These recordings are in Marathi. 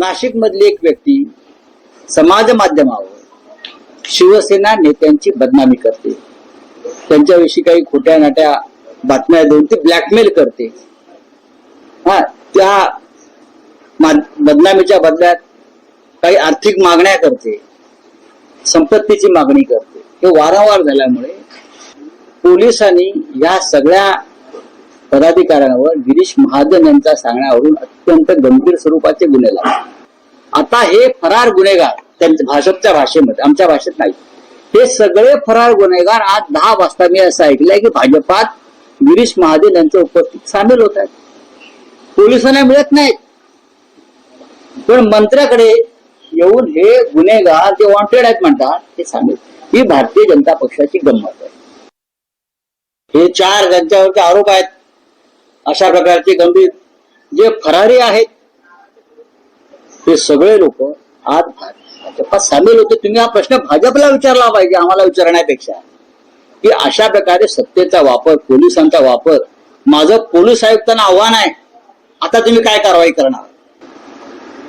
नाशिक मधली एक व्यक्ती समाज माध्यमावर शिवसेना नेत्यांची बदनामी करते. त्यांच्याविषयी काही खोट्या नाट्या बातम्या देऊन ती ब्लॅकमेल करते. हा त्या बदनामीच्या बदल्यात काही आर्थिक मागण्या करते. संपत्तीची मागणी करते. हे वारंवार झाल्यामुळे पोलिसांनी या सगळ्या पदाधिकाऱ्यांवर गिरीश महाजन यांच्या सांगण्यावरून अत्यंत गंभीर स्वरूपाचे गुन्हे लागले आता हे फरार गुन्हेगार त्यांच्या भाषपच्या भाषेमध्ये आमच्या भाषेत नाही. हे सगळे फरार गुन्हेगार आज दहा वाजता मी असं ऐकलंय की भाजपात गिरीश महाजन यांच्या उपस्थित सामील होत आहेत. पोलिसांना मिळत नाहीत. पण मंत्र्याकडे येऊन हे गुन्हेगार जे वॉन्टेड आहेत म्हणतात ते सामील. ही भारतीय जनता पक्षाची गंमत आहे. हे चार ज्यांच्यावरचे आरोप आहेत अशा प्रकारचे गंभीर जे फरारी आहेत हे सगळे लोक आज भाजपात सामील होते तुम्ही हा प्रश्न भाजपला विचारला पाहिजे आम्हाला विचारण्यापेक्षा. की अशा प्रकारे सत्तेचा वापर पोलिसांचा वापर माझं पोलीस आयुक्तांना आव्हान आहे आता तुम्ही काय कारवाई करणार?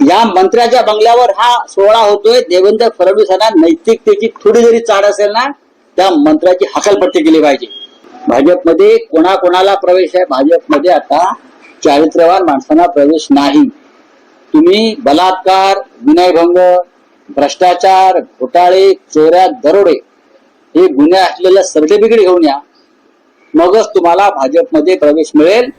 या मंत्र्याच्या बंगल्यावर हा सोहळा होतोय देवेंद्र फडणवीसांना नैतिकतेची थोडी जरी चाड असेल ना त्या मंत्र्याची हकालपट्टी केली पाहिजे. भाजपमध्ये कोणाकोणाला प्रवेश आहे? भाजपमध्ये आता चारित्र्यवान माणसांना प्रवेश नाही. तुम्ही बलात्कार विनयभंग भ्रष्टाचार घोटाळे चोऱ्या दरोडे हे गुन्हे असलेलं सर्टिफिकेट घेऊन या. मगच तुम्हाला भाजपमध्ये प्रवेश मिळेल.